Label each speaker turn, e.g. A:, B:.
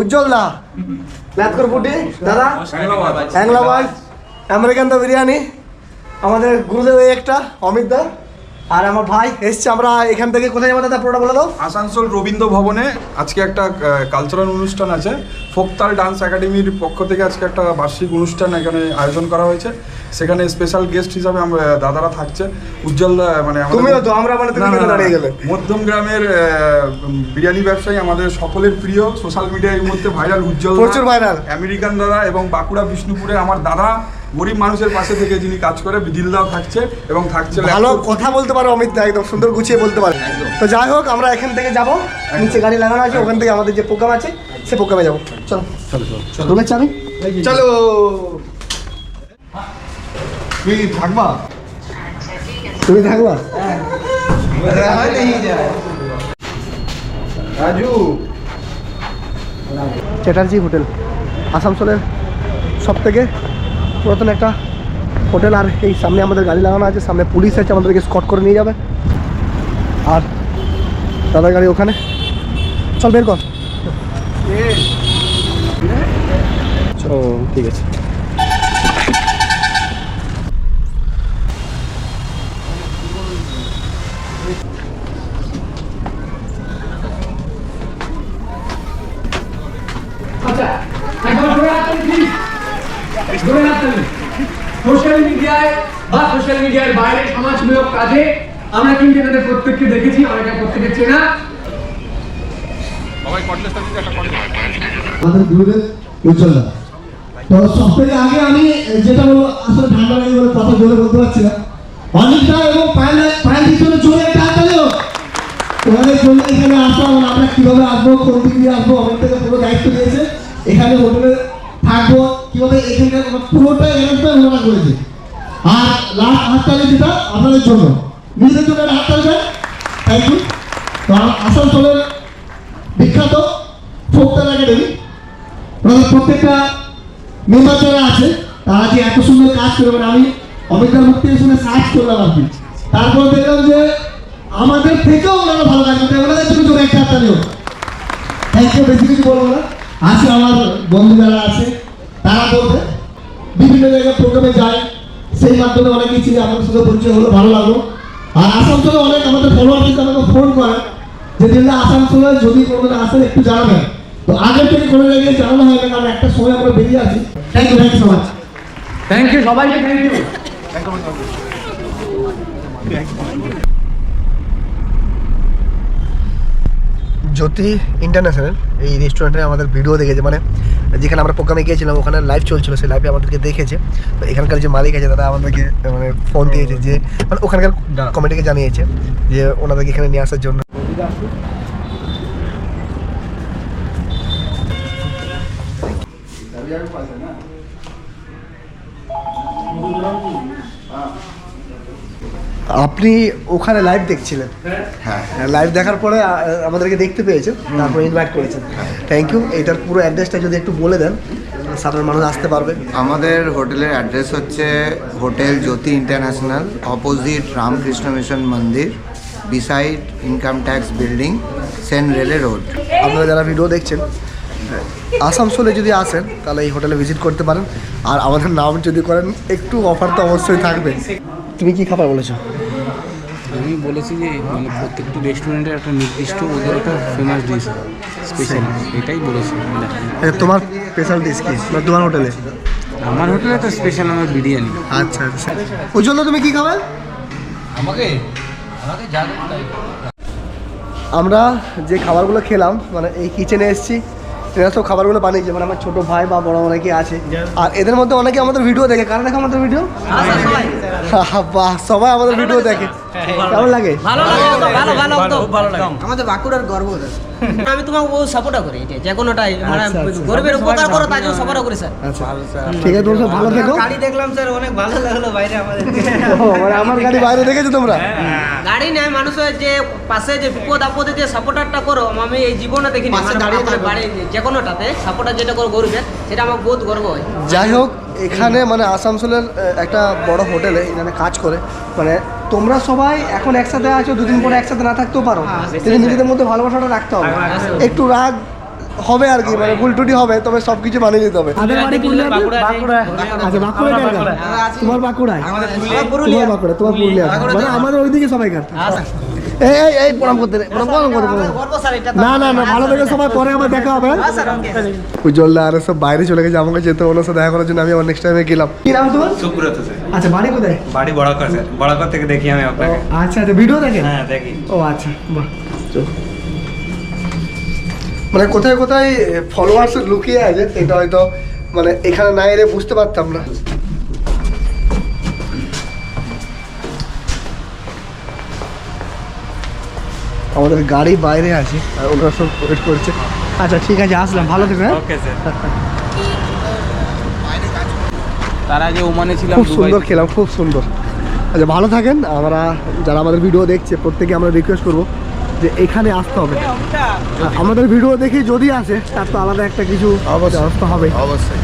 A: উজ্জ্বল দা লাতকর বুটি দাদা? হ্যাংলাবাজ আমেরিকান দা বিরিয়ানি। আমাদের গুরুদেব একটা অমিত দা। আর আমার ভাই এসছে আমরা এখান থেকে কোথায় যাব দাদা পুরোটা বলে দাও।
B: আসানসোল রবীন্দ্র ভবনে আজকে একটা কালচারাল অনুষ্ঠান আছে। ফোকতাল ডান্স একাডেমির পক্ষ থেকে আজকে একটা বার্ষিক অনুষ্ঠান এখানে আয়োজন করা হয়েছে। সেখানে স্পেশাল গেস্ট হিসাবে আমরা দাদারা থাকছে। উজ্জ্বল মানে
A: তুমিও তো, আমরা মানে তুমি দাঁড়িয়ে গেলে?
B: মধ্যম গ্রামের বিরিয়ানি ব্যবসায়ী আমাদের সকলের প্রিয় সোশ্যাল মিডিয়ায় এই মুহূর্তে ভাইরাল উজ্জ্বল
A: প্রচুর viral।
B: আমেরিকান দাদা এবং বাঁকুড়া বিষ্ণুপুরে আমার দাদা। গরিব মানুষের পাশে থেকে যিনি কাজ করে দিলদাও থাকছে এবং থাকছে
A: ভালো কথা বলতে পারো অমিত দা একদম সুন্দর গুছিয়ে বলতে পারো। তো যাই হোক আমরা এখান থেকে যাব। নিচে গাড়ি লাগানো আছে ওখান থেকে আমাদের যে প্রোগ্রাম আছে সে প্রোগ্রামে যাব। চলো।
B: চলো চলো।
A: রুমের চাবি চলো।
B: তুই থাকবা?
A: তুমি থাকবা?
B: রাজু।
A: চ্যাটার্জি হোটেল আসানসোলের সব থেকে পুরাতন একটা হোটেল আর এই সামনে আমাদের গাড়ি লাগানো আছে সামনে পুলিশ আছে আমাদেরকে স্কট করে নিয়ে যাবে। আর দাদার গাড়ি ওখানে। চল বের কর। ঠিক আছে।
C: সোশ্যাল মিডিয়ায় বা সোশ্যাল মিডিয়ার বাইরে সমাজমূলক কাজে আমরা কিন্তু এনাদের প্রত্যেককে দেখেছি অনেকটা প্রত্যেকে চেনা।
D: আমাদের গুরুদেব উজ্জ্বল দা তো সব থেকে আগে আমি যেটা বলব আসলে ঠান্ডা লাগে বলে কথা জোরে বলতে পারছি না। এবং পায়েল পায়েল পিছনে তোমাদের জন্য এখানে আসা আমরা কীভাবে আসব কোন দিক দিয়ে আসব অনেক থেকে পুরো দায়িত্ব দিয়েছে এখানে হোটেলে থাকব, কীভাবে এখানকার পুরোটা অ্যারেঞ্জমেন্ট ওনারা করেছে। আর লাস্ট হাততালি যেটা, আপনাদের জন্য। নিজেদের জন্য একটা হাততালি দেন থ্যাংক ইউ তো আসানসোলের বিখ্যাত ফোকতাল একাডেমি। ওনাদের প্রত্যেকটা মেম্বার যারা আছে। তারা যে এত সুন্দর কাজ করে মানে আমি অমিতার থেকে শুনে সার্চ করলাম আর কি। তারপর দেখলাম যে আমাদের থেকেও ওনারা ভালো কাজ করতে ওনাদের জন্য জোরে একটা হাততালি হোক। থ্যাংক ইউ বেশি কিছু বলব না। আছে আমার বন্ধু যারা আছে তারা বলবে বিভিন্ন জায়গায় প্রোগ্রামে যায় সেই মাধ্যমে অনেকেই ছিল আমাদের সাথে পরিচয় হলো ভালো লাগল। আর আসানসোলে অনেক আমাদের ফলোয়ার কিন্তু আমাকে ফোন করে যে দিল্লা আসানসোলে যদি কোনোদিন আসেন একটু জানাবেন। তো আগের থেকে কোনো জায়গায় জানানো হয় না কারণ একটা সময় আমরা বেরিয়ে আছি। Thank you thank you so much
C: thank you সবাইকে থ্যাংক ইউ
A: জ্যোতি ইন্টারন্যাশনাল এই রেস্টুরেন্টে আমাদের ভিডিও দেখেছে মানে যেখানে আমরা প্রোগ্রামে গিয়েছিলাম ওখানে লাইভ চলছিল সেই লাইভে আমাদেরকে দেখেছে। তো এখানকার যে মালিক আছে তারা আমাদেরকে মানে ফোন দিয়েছে যে মানে ওখানকার কমিটিকে জানিয়েছে যে ওনাদেরকে এখানে নিয়ে আসার জন্য। আপনি ওখানে লাইভ দেখছিলেন। হ্যাঁ লাইভ দেখার পরে আমাদেরকে দেখতে পেয়েছেন তারপর ইনভাইট করেছেন। থ্যাংক ইউ এটার পুরো অ্যাড্রেসটা যদি একটু বলে দেন সাধারণ মানুষ আসতে পারবে।
E: আমাদের হোটেলের অ্যাড্রেস হচ্ছে hotel Jyoti international opposite Ramakrishna Mission মন্দির beside income tax building central road
A: আপনারা যারা ভিডিও দেখছেন আসানসোলে যদি আসেন তাহলে এই হোটেলে ভিজিট করতে পারেন। আর আমাদের নাম যদি করেন একটু অফার তো অবশ্যই থাকবে। তুমি কি খাবার বলেছ?
F: আমি বলেছি যে মানে প্রত্যেকটি রেস্টুরেন্টের একটা নির্দিষ্ট ওদের একটা ফেমাস ডিশ স্পেশাল এটাই বলেছি।
A: আচ্ছা, তোমার স্পেশাল ডিশ কি? তোমার হোটেলে?
F: আমার হোটেলে একটা স্পেশাল আমার বিরিয়ানি।
A: আচ্ছা আচ্ছা। ওই জন্য তুমি কি খাবে? আমরা যে খাবারগুলো খেলাম মানে এই কিচেনে এসেছি। এরা সব খাবারগুলো বানিয়েছে মানে আমার ছোট ভাই বা বড় অনেকে আছে। আর এদের মধ্যে অনেকে আমাদের ভিডিও দেখে। কারা দেখে আমাদের ভিডিও বাহ সবাই আমাদের ভিডিও দেখে। কেমন লাগে?
G: ভালো লাগে ভালো ভালো তো আমাদের বাঁকুড়ার গর্ব আমি তোমাকে ও সাপোর্ট করি এটা যে কোনোটাই মানে
A: আচ্ছা, আচ্ছা।
G: গরিবের উপকার করো তাই জন্য সাপোর্ট করি স্যার।
A: আচ্ছা। ঠিক আছে তোমরা ভালো থেকো।
G: গাড়ি দেখলাম স্যার অনেক ভালো লাগল বাইরে আমাদের।
A: মানে আমার গাড়ি বাইরে দেখেছ তোমরা?
G: গাড়ি নেয় মানুষের যে পাশে যে বিপদ আপদে যে সাপোর্টারটা করো আমি এই জীবনে দেখি যে কোনোটাতে সাপোর্টার যেটা করো গরিবে সেটা আমার বহুত গর্ব হয়।
A: যাই হোক এখানে মানে আসানসোলের একটা বড় হোটেলে এখানে কাজ করে মানে তোমরা সবাই এখন একসাথে আছো দুদিন পরে একসাথে না থাকতেও পারো। কিন্তু নিজেদের মধ্যে ভালোবাসাটা রাখতে হবে। একটু রাগ হবে আর কি মানে ভুল টুটি হবে তবে সবকিছু বানিয়ে নিতে হবে।
G: বাড়ি আচ্ছা বাঁকুড়া? তোমার বাঁকুড়ায়? তোমার বাঁকুড়া তোমার পুরুলিয়া। মানে আমাদের ওইদিকে এই এই প্রণাম করতে প্রণাম
H: স্যার এটা
G: না না না ভালো থেকে সবাই পরে আবার দেখা হবে হ্যাঁ?
A: উজ্জ্বলদা আর সব বাইরে চলে গেছে আমাকে যেতে দেখা করার জন্য আমি আবার নেক্সট টাইমে গেলাম।
G: কি নাম তোমার?
I: সুব্রত স্যার।
G: আচ্ছা বাড়ি কোথায়?
I: বাড়ি বড়াকর স্যার। বড়াকর থেকে দেখি আমি আপনাকে।
G: আচ্ছা আচ্ছা ভিডিও দেখেন?
I: হ্যাঁ দেখি।
G: ও আচ্ছা বাহ। চলো।
A: মানে কোথায় কোথায় ফলোয়ার্স লুকিয়ে আছে এটা হয়তো মানে এখানে না এলে বুঝতে পারতাম না। আমাদের গাড়ি বাইরে আছে আর ওনারা সব ওয়েট করছে।
G: আচ্ছা ঠিক আছে আসলাম। ভালো থেকো হ্যাঁ?
I: ওকে স্যার
F: তার আগে ওমানে ছিলাম
A: খুব সুন্দর খেলাম খুব সুন্দর। আচ্ছা ভালো থাকেন। আমরা যারা আমাদের ভিডিও দেখছে প্রত্যেকে আমরা রিকোয়েস্ট করব। যে এখানে আসতে হবে। আমাদের ভিডিও দেখে যদি আসে তার তো আলাদা একটা কিছু অবস্থা হবে।
J: অবশ্যই।